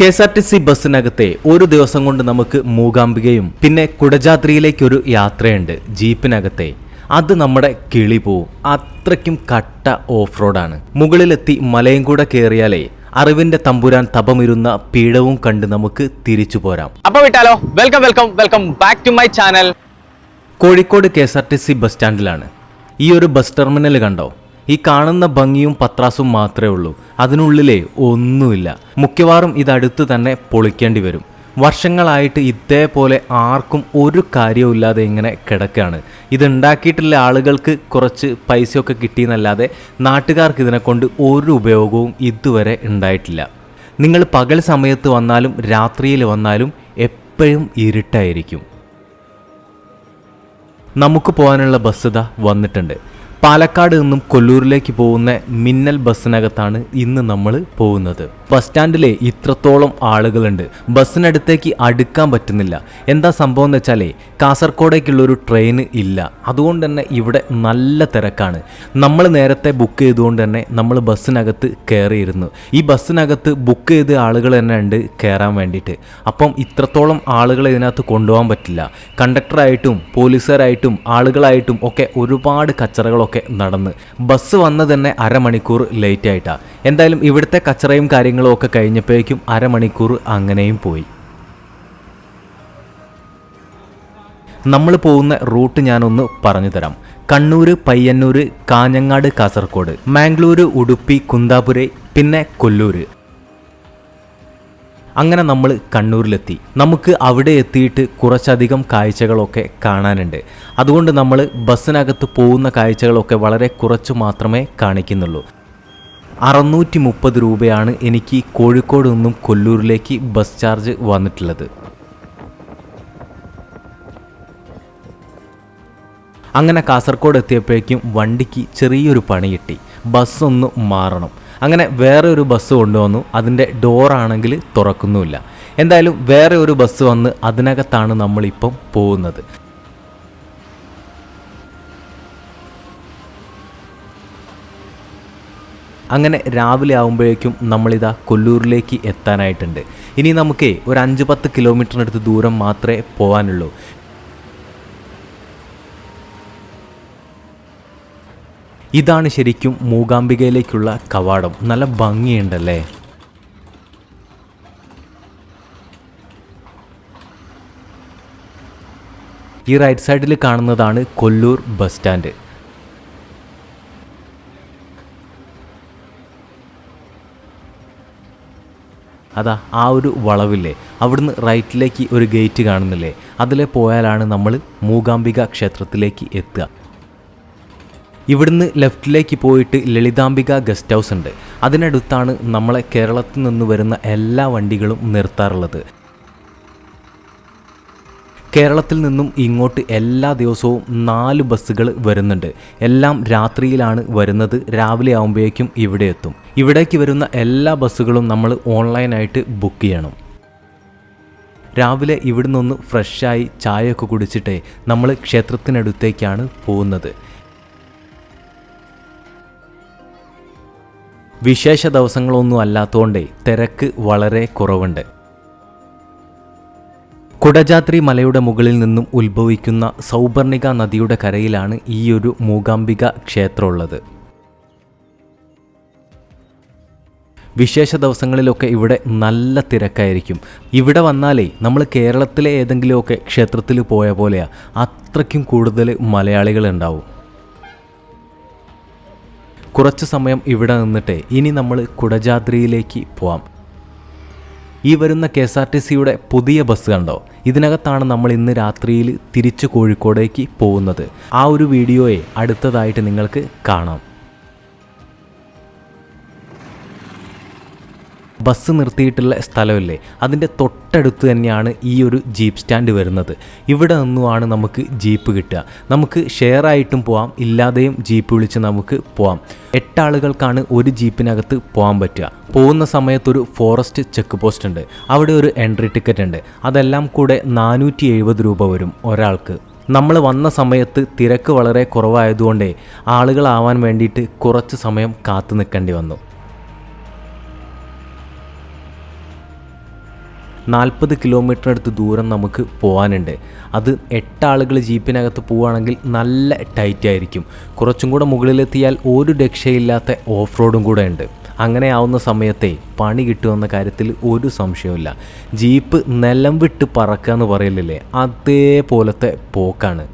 K S R T C ബസ്സിനകത്തെ ഒരു ദിവസം കൊണ്ട് നമുക്ക് മൂകാംബികയും പിന്നെ കുടജാദ്രിയിലേക്കൊരു യാത്രയുണ്ട് ജീപ്പിനകത്തെ. അത് നമ്മുടെ കിളി പോവും. അത്രയ്ക്കും കട്ട ഓഫ് റോഡാണ് മുകളിലെത്തി മലയും കൂടെ കയറിയാലേ അറിവിന്റെ തമ്പുരാൻ തപമിരുന്ന പീഠവും കണ്ട് നമുക്ക് തിരിച്ചു പോരാം. അപ്പൊ വിട്ടാലോ? Welcome welcome welcome back to my channel. Kozhikode K S R T C bus സ്റ്റാൻഡിലാണ്. ഈ ഒരു ബസ് ടെർമിനൽ കണ്ടോ? ഈ കാണുന്ന ഭംഗിയും പത്രാസും മാത്രമേ ഉള്ളൂ. അതിനുള്ളിലെ ഒന്നുമില്ല. മുഖ്യവാറും ഇതടുത്ത് തന്നെ പൊളിക്കേണ്ടി വരും. വർഷങ്ങളായിട്ട് ഇതേപോലെ ആർക്കും ഒരു കാര്യവും ഇല്ലാതെ ഇങ്ങനെ കിടക്കുകയാണ്. ഇത് ഉണ്ടാക്കിയിട്ടുള്ള ആളുകൾക്ക് കുറച്ച് പൈസയൊക്കെ കിട്ടിയെന്നല്ലാതെ നാട്ടുകാർക്ക് ഇതിനെക്കൊണ്ട് ഒരു ഉപയോഗവും ഇതുവരെ ഉണ്ടായിട്ടില്ല. നിങ്ങൾ പകൽ സമയത്ത് വന്നാലും രാത്രിയിൽ വന്നാലും എപ്പോഴും ഇരുട്ടായിരിക്കും. നമുക്ക് പോകാനുള്ള ബസ് വന്നിട്ടുണ്ട്. പാലക്കാട് നിന്നും കൊല്ലൂരിലേക്ക് പോകുന്ന മിന്നൽ ബസ്സിനകത്താണ് ഇന്ന് നമ്മൾ പോകുന്നത്. ബസ് സ്റ്റാൻഡിലെ ഇത്രത്തോളം ആളുകളുണ്ട്. ബസ്സിനടുത്തേക്ക് അടുക്കാൻ പറ്റുന്നില്ല. എന്താ സംഭവം എന്ന് വെച്ചാലേ കാസർഗോഡേക്കുള്ളൊരു ട്രെയിൻ ഇല്ല. അതുകൊണ്ട് തന്നെ ഇവിടെ നല്ല തിരക്കാണ്. നമ്മൾ നേരത്തെ ബുക്ക് ചെയ്തുകൊണ്ട് തന്നെ നമ്മൾ ബസ്സിനകത്ത് കയറിയിരുന്നു. ഈ ബസ്സിനകത്ത് ബുക്ക് ചെയ്ത ആളുകൾ തന്നെ ഉണ്ട് കയറാൻ വേണ്ടിയിട്ട്. അപ്പം ഇത്രത്തോളം ആളുകളെ ഇതിനകത്ത് കൊണ്ടുപോകാൻ പറ്റില്ല. കണ്ടക്ടറായിട്ടും പോലീസുകാരായിട്ടും ആളുകളായിട്ടും ഒക്കെ ഒരുപാട് കച്ചറകളൊക്കെ നടന്ന്. ബസ് വന്ന് തന്നെ അരമണിക്കൂർ ലേറ്റ് ആയിട്ടാ എന്തായാലും ഇവിടുത്തെ കച്ചറയും കാര്യങ്ങളും ഒക്കെ കഴിഞ്ഞപ്പോഴേക്കും അരമണിക്കൂർ അങ്ങനെയും പോയി. നമ്മൾ പോകുന്ന റൂട്ട് ഞാനൊന്ന് പറഞ്ഞു തരാം. കണ്ണൂർ പയ്യന്നൂർ കാഞ്ഞങ്ങാട് കാസർഗോഡ് മാംഗ്ലൂർ ഉടുപ്പി കുന്താപുര പിന്നെ കൊല്ലൂര്. അങ്ങനെ നമ്മൾ കണ്ണൂരിലെത്തി. നമുക്ക് അവിടെ എത്തിയിട്ട് കുറച്ചധികം കാഴ്ചകളൊക്കെ കാണാനുണ്ട്. അതുകൊണ്ട് നമ്മൾ ബസ്സിനകത്ത് പോകുന്ന കാഴ്ചകളൊക്കെ വളരെ കുറച്ച് മാത്രമേ കാണിക്കുന്നുള്ളൂ. അറുന്നൂറ്റി മുപ്പത് രൂപയാണ് എനിക്ക് കോഴിക്കോട് നിന്നും കൊല്ലൂരിലേക്ക് ബസ് ചാർജ് വന്നിട്ടുള്ളത്. അങ്ങനെ കാസർഗോഡ് എത്തിയപ്പോഴേക്കും വണ്ടിക്ക് ചെറിയൊരു പണി കിട്ടി ബസ്സൊന്ന് മാറണം. അങ്ങനെ വേറെ ഒരു ബസ് കൊണ്ടുവന്നു. അതിന്റെ ഡോറാണെങ്കിൽ തുറക്കുന്നുമില്ല. എന്തായാലും വേറെ ഒരു ബസ് വന്ന് അതിനകത്താണ് നമ്മളിപ്പം പോകുന്നത്. അങ്ങനെ രാവിലെ ആകുമ്പോഴേക്കും നമ്മളിതാ കൊല്ലൂരിലേക്ക് എത്താനായിട്ടുണ്ട്. ഇനി നമുക്ക് ഒരു അഞ്ച് പത്ത് കിലോമീറ്ററിനടുത്ത് ദൂരം മാത്രമേ പോകാനുള്ളൂ. ഇതാണ് ശരിക്കും മൂകാംബികയിലേക്കുള്ള കവാടം. നല്ല ഭംഗിയുണ്ടല്ലേ? ഈ റൈറ്റ് സൈഡിൽ കാണുന്നതാണ് കൊല്ലൂർ ബസ് സ്റ്റാൻഡ്. അതാ ആ ഒരു വളവില്ലേ? അവിടുന്ന് റൈറ്റിലേക്ക് ഒരു ഗേറ്റ് കാണുന്നില്ലേ? അതിലെ പോയാലാണ് നമ്മൾ മൂകാംബിക ക്ഷേത്രത്തിലേക്ക് എത്തുക. ഇവിടുന്ന് ലെഫ്റ്റിലേക്ക് പോയിട്ട് ലളിതാംബിക ഗസ്റ്റ് ഹൗസ് ഉണ്ട്. അതിനടുത്താണ് നമ്മളെ കേരളത്തിൽ നിന്ന് വരുന്ന എല്ലാ വണ്ടികളും നിർത്താറുള്ളത്. കേരളത്തിൽ നിന്നും ഇങ്ങോട്ട് എല്ലാ ദിവസവും നാല് ബസ്സുകൾ വരുന്നുണ്ട്. എല്ലാം രാത്രിയിലാണ് വരുന്നത്. രാവിലെ ആകുമ്പോഴേക്കും ഇവിടെ എത്തും. ഇവിടേക്ക് വരുന്ന എല്ലാ ബസ്സുകളും നമ്മൾ ഓൺലൈനായിട്ട് ബുക്ക് ചെയ്യണം. രാവിലെ ഇവിടെ നിന്ന് ഫ്രഷായി ചായയൊക്കെ കുടിച്ചിട്ടേ നമ്മൾ ക്ഷേത്രത്തിനടുത്തേക്കാണ് പോകുന്നത്. വിശേഷ ദിവസങ്ങളൊന്നും അല്ലാത്തതുകൊണ്ടേ തിരക്ക് വളരെ കുറവുണ്ട്. കുടജാത്രി മലയുടെ മുകളിൽ നിന്നും ഉത്ഭവിക്കുന്ന സൗപർണിക നദിയുടെ കരയിലാണ് ഈയൊരു മൂകാംബിക ക്ഷേത്രമുള്ളത്. വിശേഷ ദിവസങ്ങളിലൊക്കെ ഇവിടെ നല്ല തിരക്കായിരിക്കും. ഇവിടെ വന്നാലേ നമ്മൾ കേരളത്തിലെ ഏതെങ്കിലുമൊക്കെ ക്ഷേത്രത്തിൽ പോയ പോലെയാ അത്രയ്ക്കും കൂടുതൽ മലയാളികൾ ഉണ്ടാവും കുറച്ച് സമയം ഇവിടെ നിന്നിട്ട് ഇനി നമ്മൾ കുടജാദ്രിയിലേക്ക് പോവാം. ഈ വരുന്ന കെ എസ് ആർ ടി സിയുടെ പുതിയ ബസ് കണ്ടോ? ഇതിനകത്താണ് നമ്മൾ ഇന്ന് രാത്രിയിൽ തിരിച്ച് കോഴിക്കോടേക്ക് പോകുന്നത്. ആ ഒരു വീഡിയോയെ അടുത്തതായിട്ട് നിങ്ങൾക്ക് കാണാം. ബസ് നിർത്തിയിട്ടുള്ള സ്ഥലമല്ലേ? അതിന്റെ തൊട്ടടുത്ത് തന്നെയാണ് ഈ ഒരു ജീപ്പ് സ്റ്റാൻഡ് വരുന്നത്. ഇവിടെ നിന്നുമാണ് നമുക്ക് ജീപ്പ് കിട്ടുക. നമുക്ക് ഷെയർ ആയിട്ടും പോവാം ഇല്ലാതെയും ജീപ്പ് വിളിച്ച് നമുക്ക് പോവാം. എട്ടാളുകൾക്കാണ് ഒരു ജീപ്പിനകത്ത് പോകാൻ പറ്റുക. പോകുന്ന സമയത്തൊരു ഫോറസ്റ്റ് ചെക്ക് പോസ്റ്റ് ഉണ്ട്. അവിടെ ഒരു എൻട്രി ടിക്കറ്റ് ഉണ്ട്. അതെല്ലാം കൂടെ നാനൂറ്റി രൂപ വരും ഒരാൾക്ക്. നമ്മൾ വന്ന സമയത്ത് തിരക്ക് വളരെ കുറവായതുകൊണ്ടേ ആളുകളാവാൻ വേണ്ടിയിട്ട് കുറച്ച് സമയം കാത്തു നിൽക്കേണ്ടി വന്നു. നാൽപ്പത് കിലോമീറ്ററിനടുത്ത് ദൂരം നമുക്ക് പോകാനുണ്ട് അത് എട്ടാളുകൾ ജീപ്പിനകത്ത് പോവുകയാണെങ്കിൽ നല്ല ടൈറ്റ് ആയിരിക്കും. കുറച്ചും കൂടെ മുകളിലെത്തിയാൽ ഒരു രക്ഷയില്ലാത്ത ഓഫ് റോഡും കൂടെ ഉണ്ട്. അങ്ങനെ ആവുന്ന സമയത്തെ പണി കിട്ടുമെന്ന കാര്യത്തിൽ ഒരു സംശയവുമില്ല. ജീപ്പ് നിലം വിട്ട് പറക്കുക എന്ന് പറയില്ലേ അതേപോലത്തെ പോക്കാണ്.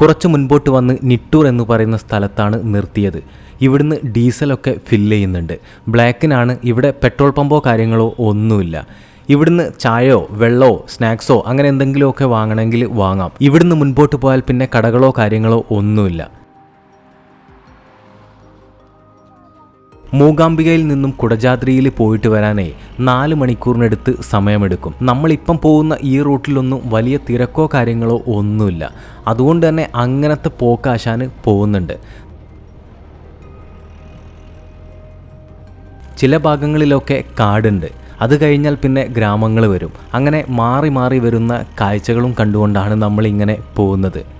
കുറച്ച് മുൻപോട്ട് വന്ന് നിട്ടൂർ എന്ന് പറയുന്ന സ്ഥലത്താണ് നിർത്തിയത്. ഇവിടുന്ന് ഡീസലൊക്കെ ഫില്ല് ചെയ്യുന്നുണ്ട്. ബ്ലാക്കിനാണ് ഇവിടെ പെട്രോൾ പമ്പോ കാര്യങ്ങളോ ഒന്നുമില്ല. ഇവിടുന്ന് ചായയോ വെള്ളമോ സ്നാക്സോ അങ്ങനെ എന്തെങ്കിലുമൊക്കെ വാങ്ങണമെങ്കിൽ വാങ്ങാം. ഇവിടുന്ന് മുൻപോട്ട് പോയാൽ പിന്നെ കടകളോ കാര്യങ്ങളോ ഒന്നുമില്ല. മൂകാംബികയിൽ നിന്നും കുടജാദ്രിയിൽ പോയിട്ട് വരാനേ നാല് മണിക്കൂറിനടുത്ത് സമയമെടുക്കും. നമ്മളിപ്പം പോകുന്ന ഈ റൂട്ടിലൊന്നും വലിയ തിരക്കോ കാര്യങ്ങളോ ഒന്നുമില്ല. അതുകൊണ്ട് തന്നെ അങ്ങനത്തെ പോക്കാശാന് പോകുന്നുണ്ട്. ചില ഭാഗങ്ങളിലൊക്കെ കാടുണ്ട്. അത് കഴിഞ്ഞാൽ പിന്നെ ഗ്രാമങ്ങൾ വരും. അങ്ങനെ മാറി മാറി വരുന്ന കാഴ്ചകളും കണ്ടുകൊണ്ടാണ് നമ്മളിങ്ങനെ പോകുന്നത്.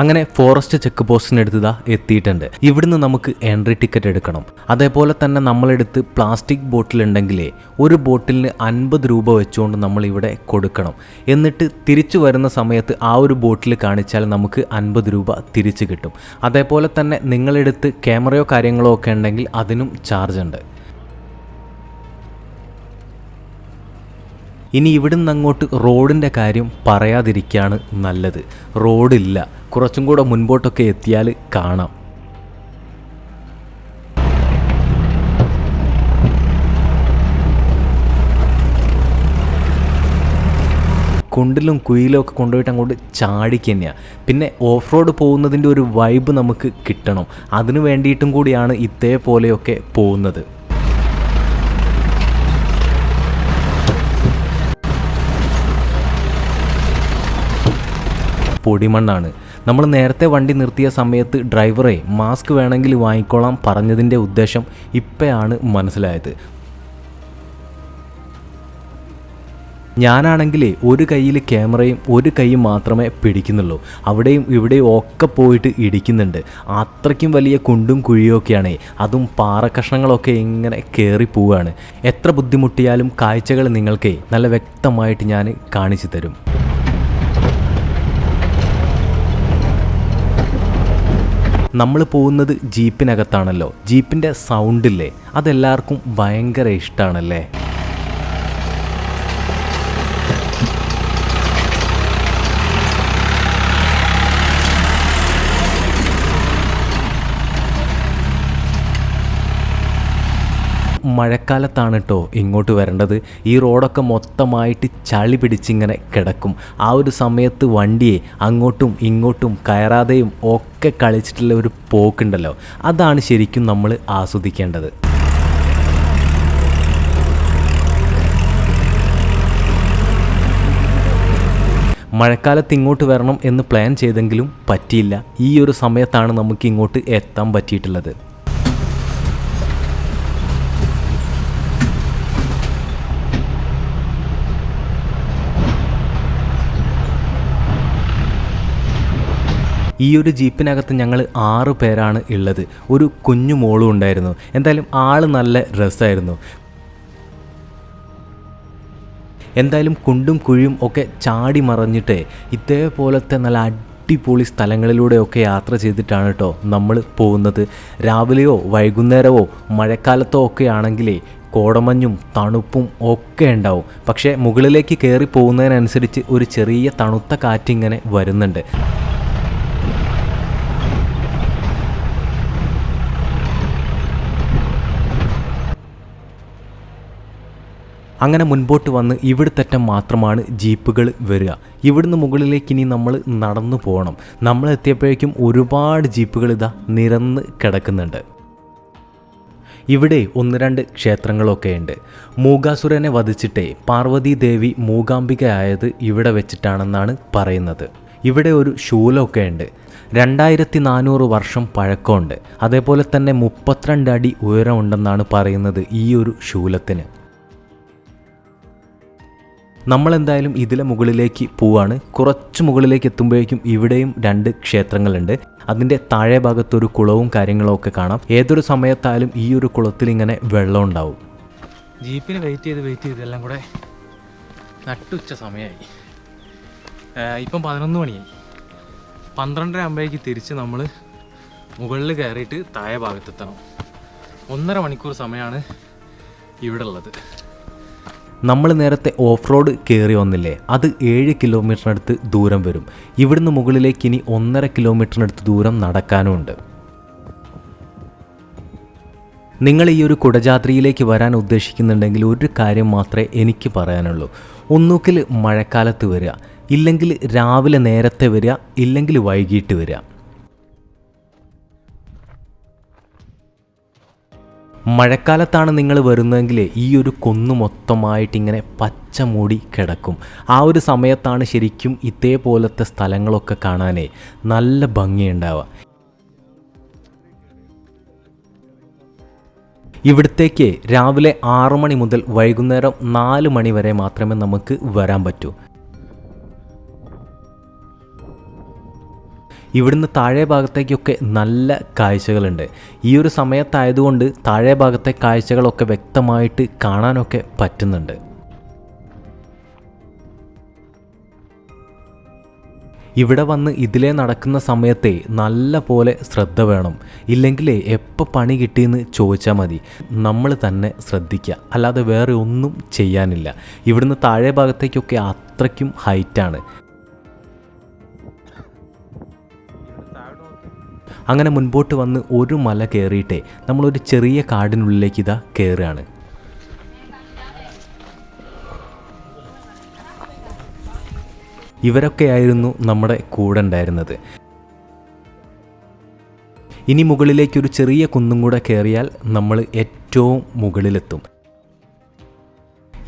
അങ്ങനെ ഫോറസ്റ്റ് ചെക്ക് പോസ്റ്റിനടുത്ത് എത്തിയിട്ടുണ്ട്. ഇവിടുന്ന് നമുക്ക് എൻട്രി ടിക്കറ്റ് എടുക്കണം. അതേപോലെ തന്നെ നമ്മളെടുത്ത് പ്ലാസ്റ്റിക് ബോട്ടിൽ ഉണ്ടെങ്കിലേ ഒരു ബോട്ടിലിന് അൻപത് രൂപ വെച്ചുകൊണ്ട് നമ്മൾ ഇവിടെ കൊടുക്കണം. എന്നിട്ട് തിരിച്ചു വരുന്ന സമയത്ത് ആ ഒരു ബോട്ടിൽ കാണിച്ചാൽ നമുക്ക് അൻപത് രൂപ തിരിച്ചു കിട്ടും. അതേപോലെ തന്നെ നിങ്ങളെടുത്ത് ക്യാമറയോ കാര്യങ്ങളോ ഒക്കെ ഉണ്ടെങ്കിൽ അതിനും ചാർജ് ഉണ്ട്. ഇനി ഇവിടുന്ന് അങ്ങോട്ട് റോഡിന്റെ കാര്യം പറയാതിരിക്കുകയാണ് നല്ലത്. റോഡില്ല കുറച്ചും കൂടെ മുൻപോട്ടൊക്കെ എത്തിയാൽ കാണാം. കുണ്ടിലും കുയിലും ഒക്കെ കൊണ്ടുപോയിട്ട് അങ്ങോട്ട് ചാടിക്ക് തന്നെയാണ് പിന്നെ ഓഫ് റോഡ് പോകുന്നതിന്റെ ഒരു വൈബ് നമുക്ക് കിട്ടണം. അതിനു വേണ്ടിയിട്ടും കൂടിയാണ് ഇതേപോലെയൊക്കെ പോകുന്നത്. പൊടിമണ്ണാണ്. നമ്മൾ നേരത്തെ വണ്ടി നിർത്തിയ സമയത്ത് ഡ്രൈവറെ മാസ്ക് വേണമെങ്കിൽ വാങ്ങിക്കോളാം പറഞ്ഞതിന്റെ ഉദ്ദേശം ഇപ്പോഴാണ് മനസ്സിലായത്. ഞാനാണെങ്കിലേ ഒരു കയ്യിൽ ക്യാമറയും ഒരു കൈ മാത്രമേ പിടിക്കുന്നുള്ളൂ. അവിടെയും ഇവിടെയും ഒക്കെ പോയിട്ട് ഇടിക്കുന്നുണ്ട്. അത്രയ്ക്കും വലിയ കുണ്ടും കുഴിയൊക്കെയാണേ അതും പാറക്കഷ്ണങ്ങളൊക്കെ ഇങ്ങനെ കയറി പോവുകയാണ്. എത്ര ബുദ്ധിമുട്ടിയാലും കാഴ്ചകൾ നിങ്ങൾക്ക് നല്ല വ്യക്തമായിട്ട് ഞാൻ കാണിച്ചു തരും. നമ്മൾ പോകുന്നത് ജീപ്പിനകത്താണല്ലോ. ജീപ്പിന്റെ സൗണ്ടില്ലേ അതെല്ലാവർക്കും ഭയങ്കര ഇഷ്ടമാണല്ലേ മഴക്കാലത്താണ് കേട്ടോ ഇങ്ങോട്ട് വരേണ്ടത്. ഈ റോഡൊക്കെ മൊത്തമായിട്ട് ചളി പിടിച്ചിങ്ങനെ കിടക്കും. ആ ഒരു സമയത്ത് വണ്ടിയെ അങ്ങോട്ടും ഇങ്ങോട്ടും കയറാതെയും ഒക്കെ കളിച്ചിട്ടുള്ള ഒരു പോക്കുണ്ടല്ലോ. അതാണ് ശരിക്കും നമ്മൾ ആസ്വദിക്കേണ്ടത്. മഴക്കാലത്ത് ഇങ്ങോട്ട് വരണം എന്ന് പ്ലാൻ ചെയ്തെങ്കിലും പറ്റിയില്ല. ഈ ഒരു സമയത്താണ് നമുക്ക് ഇങ്ങോട്ട് എത്താൻ പറ്റിയിട്ടുള്ളത്. ഈ ഒരു ജീപ്പിനകത്ത് ഞങ്ങൾ ആറ് പേരാണ് ഉള്ളത്. ഒരു കുഞ്ഞു മോളും ഉണ്ടായിരുന്നു. എന്തായാലും ആൾ നല്ല രസമായിരുന്നു എന്തായാലും കുണ്ടും കുഴിയും ഒക്കെ ചാടി മറഞ്ഞിട്ട് ഇതേപോലത്തെ നല്ല അടിപൊളി സ്ഥലങ്ങളിലൂടെയൊക്കെ യാത്ര ചെയ്തിട്ടാണ് കേട്ടോ നമ്മൾ പോകുന്നത്. രാവിലെയോ വൈകുന്നേരമോ മഴക്കാലത്തോ ഒക്കെ ആണെങ്കിലേ കോടമഞ്ഞും തണുപ്പും ഒക്കെ ഉണ്ടാവും. പക്ഷേ മുകളിലേക്ക് കയറി പോകുന്നതിനനുസരിച്ച് ഒരു ചെറിയ തണുത്ത കാറ്റിങ്ങനെ വരുന്നുണ്ട്. അങ്ങനെ മുൻപോട്ട് വന്ന് ഇവിടുത്തെറ്റം മാത്രമാണ് ജീപ്പുകൾ വരിക. ഇവിടുന്ന് മുകളിലേക്ക് ഇനി നമ്മൾ നടന്നു പോകണം. നമ്മൾ എത്തിയപ്പോഴേക്കും ഒരുപാട് ജീപ്പുകൾ ഇതാ നിരന്ന് കിടക്കുന്നുണ്ട്. ഇവിടെ ഒന്ന് രണ്ട് ക്ഷേത്രങ്ങളൊക്കെ ഉണ്ട്. മൂകാസുരനെ വധിച്ചിട്ടേ പാർവതി ദേവി മൂകാംബികയായത് ഇവിടെ വെച്ചിട്ടാണെന്നാണ് പറയുന്നത്. ഇവിടെ ഒരു ശൂലമൊക്കെ ഉണ്ട്. രണ്ടായിരത്തി നാനൂറ് വർഷം പഴക്കമുണ്ട്. അതേപോലെ തന്നെ മുപ്പത്തിരണ്ട് അടി ഉയരമുണ്ടെന്നാണ് പറയുന്നത് ഈ ഒരു ശൂലത്തിന്. നമ്മളെന്തായാലും ഇതിലെ മുകളിലേക്ക് പോവാണ്. കുറച്ച് മുകളിലേക്ക് എത്തുമ്പോഴേക്കും ഇവിടെയും രണ്ട് ക്ഷേത്രങ്ങളുണ്ട്. അതിന്റെ താഴെ ഭാഗത്തൊരു കുളവും കാര്യങ്ങളും ഒക്കെ കാണാം. ഏതൊരു സമയത്തായാലും ഈ ഒരു കുളത്തിൽ ഇങ്ങനെ വെള്ളം ഉണ്ടാവും. ജീപ്പിന് വെയിറ്റ് ചെയ്ത് വെയിറ്റ് ചെയ്ത് എല്ലാം കൂടെ നട്ടുച്ച സമയമായി. ഇപ്പം പതിനൊന്ന് മണിയായി. പന്ത്രണ്ടര ആകുമ്പോഴേക്ക് തിരിച്ച് നമ്മൾ മുകളിൽ കയറിയിട്ട് താഴെ ഭാഗത്തെത്തണം. ഒന്നര മണിക്കൂർ സമയമാണ് ഇവിടെ ഉള്ളത്. നമ്മൾ നേരത്തെ ഓഫ് റോഡ് കയറി വന്നില്ലേ? അത് ഏഴ് കിലോമീറ്ററിനടുത്ത് ദൂരം വരും. ഇവിടുന്ന് മുകളിലേക്ക് ഇനി ഒന്നര കിലോമീറ്ററിനടുത്ത് ദൂരം നടക്കാനുമുണ്ട് നിങ്ങൾ ഈ ഒരു കുടജാത്രയിലേക്ക് വരാൻ ഉദ്ദേശിക്കുന്നുണ്ടെങ്കിൽ ഒരു കാര്യം മാത്രമേ എനിക്ക് പറയാനുള്ളൂ. ഒന്നുകിൽ മഴക്കാലത്ത് വരിക. ഇല്ലെങ്കിൽ രാവിലെ നേരത്തെ വരിക ഇല്ലെങ്കിൽ വൈകിട്ട് വരിക. മഴക്കാലത്താണ് നിങ്ങൾ വരുന്നതെങ്കിൽ ഈ ഒരു കൊന്നു മൊത്തമായിട്ട് ഇങ്ങനെ പച്ച മൂടി കിടക്കും. ആ ഒരു സമയത്താണ് ശരിക്കും ഇതേപോലത്തെ സ്ഥലങ്ങളൊക്കെ കാണാനേ നല്ല ഭംഗിയുണ്ടാവുക. ഇവിടത്തേക്ക് രാവിലെ ആറു മണി മുതൽ വൈകുന്നേരം നാല് മണി വരെ മാത്രമേ നമുക്ക് വരാൻ പറ്റൂ. ഇവിടുന്ന് താഴെ ഭാഗത്തേക്കൊക്കെ നല്ല കാഴ്ചകളുണ്ട്. ഈ ഒരു സമയത്തായതുകൊണ്ട് താഴെ ഭാഗത്തെ കാഴ്ചകളൊക്കെ വ്യക്തമായിട്ട് കാണാനൊക്കെ പറ്റുന്നുണ്ട്. ഇവിടെ വന്ന് ഇതിലേ നടക്കുന്ന സമയത്തെ നല്ല പോലെ ശ്രദ്ധ വേണം. ഇല്ലെങ്കിൽ എപ്പോൾ പണി കിട്ടിയെന്ന് ചോദിച്ചാൽ മതി. നമ്മൾ തന്നെ ശ്രദ്ധിക്കുക അല്ലാതെ വേറെ ഒന്നും ചെയ്യാനില്ല. ഇവിടുന്ന് താഴെ ഭാഗത്തേക്കൊക്കെ അത്രയ്ക്കും ഹൈറ്റാണ്. അങ്ങനെ മുൻപോട്ട് വന്ന് ഒരു മല കയറിയിട്ടേ നമ്മളൊരു ചെറിയ കാടിനുള്ളിലേക്ക് ഇതാ കയറുകയാണ് ഇവരൊക്കെയായിരുന്നു നമ്മുടെ കൂടെ ഉണ്ടായിരുന്നത്. ഇനി മുകളിലേക്കൊരു ചെറിയ കുന്നും കൂടെ കയറിയാൽ നമ്മൾ ഏറ്റവും മുകളിലെത്തും.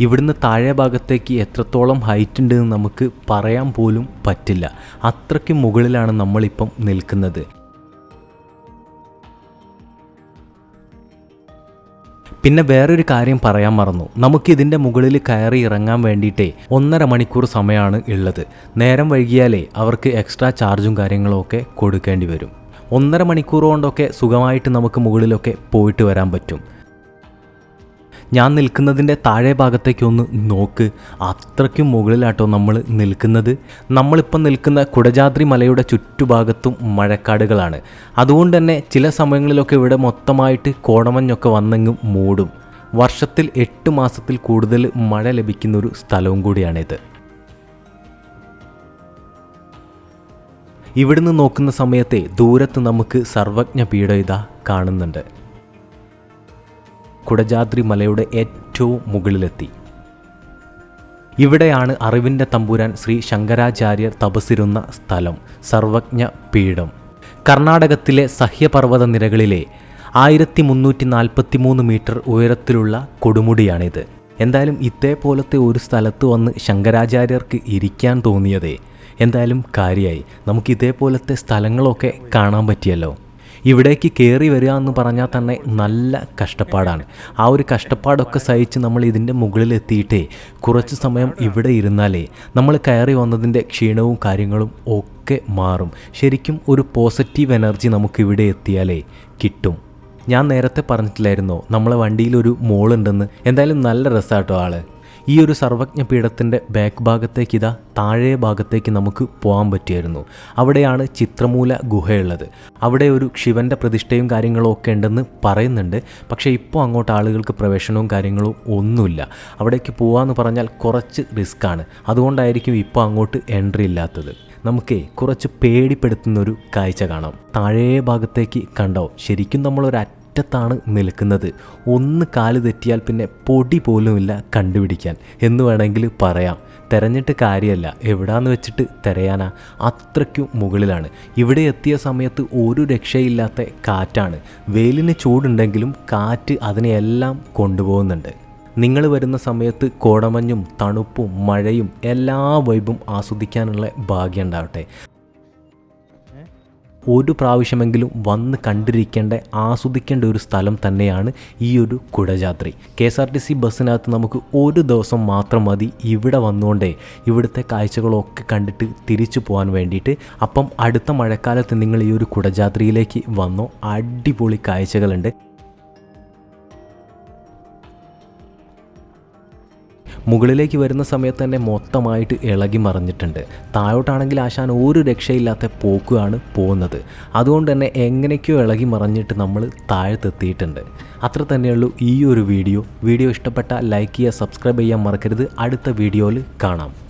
ഇവിടുന്ന് താഴെ ഭാഗത്തേക്ക് എത്രത്തോളം ഹൈറ്റ് ഉണ്ടെന്ന് നമുക്ക് പറയാൻ പോലും പറ്റില്ല. അത്രയ്ക്ക് മുകളിലാണ് നമ്മളിപ്പം നിൽക്കുന്നത്. പിന്നെ വേറൊരു കാര്യം പറയാൻ മറന്നു. നമുക്ക് ഇതിന്റെ മുകളിൽ കയറി ഇറങ്ങാൻ വേണ്ടിയിട്ടേ ഒന്നര മണിക്കൂർ സമയമാണ് ഉള്ളത്. നേരം വൈകിയാലേ അവർക്ക് എക്സ്ട്രാ ചാർജും കാര്യങ്ങളും ഒക്കെ കൊടുക്കേണ്ടി വരും. ഒന്നര മണിക്കൂർ കൊണ്ടൊക്കെ സുഖമായിട്ട് നമുക്ക് മുകളിലൊക്കെ പോയിട്ട് വരാൻ പറ്റും. ഞാൻ നിൽക്കുന്നതിന്റെ താഴെ ഭാഗത്തേക്കൊന്ന് നോക്ക്. അത്രയ്ക്കും മുകളിലാട്ടോ നമ്മൾ നിൽക്കുന്നത്. നമ്മളിപ്പം നിൽക്കുന്ന കുടജാദ്രി മലയുടെ ചുറ്റുഭാഗത്തും മഴക്കാടുകളാണ്. അതുകൊണ്ട് തന്നെ ചില സമയങ്ങളിലൊക്കെ ഇവിടെ മൊത്തമായിട്ട് കോടമഞ്ഞൊക്കെ വന്നെങ്ങും മൂടും. വർഷത്തിൽ എട്ട് മാസത്തിൽ കൂടുതൽ മഴ ലഭിക്കുന്ന ഒരു സ്ഥലവും കൂടിയാണിത്. ഇവിടുന്ന് നോക്കുന്ന സമയത്തെ ദൂരത്ത് നമുക്ക് സർവജ്ഞ പീഠ ഇതാ കാണുന്നുണ്ട്. കുടജാദ്രി മലയുടെ ഏറ്റവും മുകളിലെത്തി. ഇവിടെയാണ് അറിവിന്റെ തമ്പുരാൻ ശ്രീ ശങ്കരാചാര്യർ തപസിരുന്ന സ്ഥലം സർവജ്ഞ പീഠം. കർണാടകത്തിലെ സഹ്യപർവത നിരകളിലെ ആയിരത്തി മുന്നൂറ്റി നാൽപ്പത്തി മൂന്ന് മീറ്റർ ഉയരത്തിലുള്ള കൊടുമുടിയാണിത്. എന്തായാലും ഇതേപോലത്തെ ഒരു സ്ഥലത്ത് വന്ന് ശങ്കരാചാര്യർക്ക് ഇരിക്കാൻ തോന്നിയതേ എന്തായാലും കാര്യമായി നമുക്ക് ഇതേപോലത്തെ സ്ഥലങ്ങളൊക്കെ കാണാൻ പറ്റിയല്ലോ. ഇവിടേക്ക് കയറി വരിക എന്ന് പറഞ്ഞാൽ തന്നെ നല്ല കഷ്ടപ്പാടാണ്. ആ ഒരു കഷ്ടപ്പാടൊക്കെ സഹിച്ച് നമ്മൾ ഇതിന്റെ മുകളിലെത്തിയിട്ടേ കുറച്ച് സമയം ഇവിടെ ഇരുന്നാലേ നമ്മൾ കയറി വന്നതിന്റെ ക്ഷീണവും കാര്യങ്ങളും ഒക്കെ മാറും. ശരിക്കും ഒരു പോസിറ്റീവ് എനർജി നമുക്ക് ഇവിടെ എത്തിയാലേ കിട്ടും. ഞാൻ നേരത്തെ പറഞ്ഞിട്ടില്ലായിരുന്നോ? നമ്മളെ വണ്ടിയിൽ ഒരു മോളുണ്ടെന്ന്. എന്തായാലും നല്ല രസമാട്ടോ ആൾ. ഈ ഒരു സർവജ്ഞ പീഠത്തിന്റെ ബാക്ക് ഭാഗത്തേക്ക് ഇതാ താഴെ ഭാഗത്തേക്ക് നമുക്ക് പോകാൻ പറ്റിയായിരുന്നു. അവിടെയാണ് ചിത്രമൂല ഗുഹയുള്ളത്. അവിടെ ഒരു ശിവന്റെ പ്രതിഷ്ഠയും കാര്യങ്ങളും ഒക്കെ ഉണ്ടെന്ന് പറയുന്നുണ്ട്. പക്ഷേ ഇപ്പോൾ അങ്ങോട്ട് ആളുകൾക്ക് പ്രവേശനവും കാര്യങ്ങളും ഒന്നുമില്ല. അവിടേക്ക് പോകാമെന്ന് പറഞ്ഞാൽ കുറച്ച് റിസ്ക്കാണ്. അതുകൊണ്ടായിരിക്കും ഇപ്പോൾ അങ്ങോട്ട് എൻട്രി ഇല്ലാത്തത്. നമുക്കേ കുറച്ച് പേടിപ്പെടുത്തുന്നൊരു കാഴ്ച കാണാം. താഴേ ഭാഗത്തേക്ക് കണ്ടോ? ശരിക്കും നമ്മളൊരു അറ്റത്താണ് നിൽക്കുന്നത്. ഒന്ന് കാൽ തെറ്റിയാൽ പിന്നെ പൊടി പോലുമില്ല കണ്ടുപിടിക്കാൻ. എന്ന് വേണമെങ്കിൽ പറയാം. തെരഞ്ഞിട്ട് കാര്യമല്ല. എവിടാന്ന് വെച്ചിട്ട് തിരയാനാ? അത്രയ്ക്കും മുകളിലാണ്. ഇവിടെ എത്തിയ സമയത്ത് ഒരു രക്ഷയില്ലാത്ത കാറ്റാണ്. വെയിലിന് ചൂടുണ്ടെങ്കിലും കാറ്റ് അതിനെയെല്ലാം കൊണ്ടുപോകുന്നുണ്ട്. നിങ്ങൾ വരുന്ന സമയത്ത് കോടമഞ്ഞും തണുപ്പും മഴയും എല്ലാ വൈബും ആസ്വദിക്കാനുള്ള ഭാഗ്യം ഉണ്ടാവട്ടെ. ഒരു പ്രാവശ്യമെങ്കിലും വന്ന് കണ്ടിരിക്കേണ്ട ആസ്വദിക്കേണ്ട ഒരു സ്ഥലം തന്നെയാണ് ഈ ഒരു Kodachadri. K S R T C ബസ്സിനകത്ത് നമുക്ക് ഒരു ദിവസം മാത്രം മതി ഇവിടെ വന്നുകൊണ്ടേ. ഇവിടുത്തെ കാഴ്ചകളൊക്കെ കണ്ടിട്ട് തിരിച്ചു പോകാൻ വേണ്ടിയിട്ട്. അപ്പം അടുത്ത മഴക്കാലത്ത് നിങ്ങൾ ഈ ഒരു കുടജാത്രിയിലേക്ക് വന്നോ. അടിപൊളി കാഴ്ചകളുണ്ട്. മുകളിലേക്ക് വരുന്ന സമയത്ത് തന്നെ മൊത്തമായിട്ട് ഇളകി മറിഞ്ഞിട്ടുണ്ട്. താഴോട്ടാണെങ്കിൽ ആശാൻ ഒരു രക്ഷയില്ലാത്ത പോക്കുകയാണ് പോകുന്നത്. അതുകൊണ്ട് തന്നെ എങ്ങനെയൊക്കെയോ ഇളകി മറിഞ്ഞിട്ട് നമ്മൾ താഴത്തെത്തിയിട്ടുണ്ട്. അത്ര തന്നെയുള്ളൂ ഈ ഒരു വീഡിയോ. വീഡിയോ ഇഷ്ടപ്പെട്ടാൽ ലൈക്ക് ചെയ്യുക സബ്സ്ക്രൈബ് ചെയ്യാൻ മറക്കരുത്. അടുത്ത വീഡിയോയിൽ കാണാം.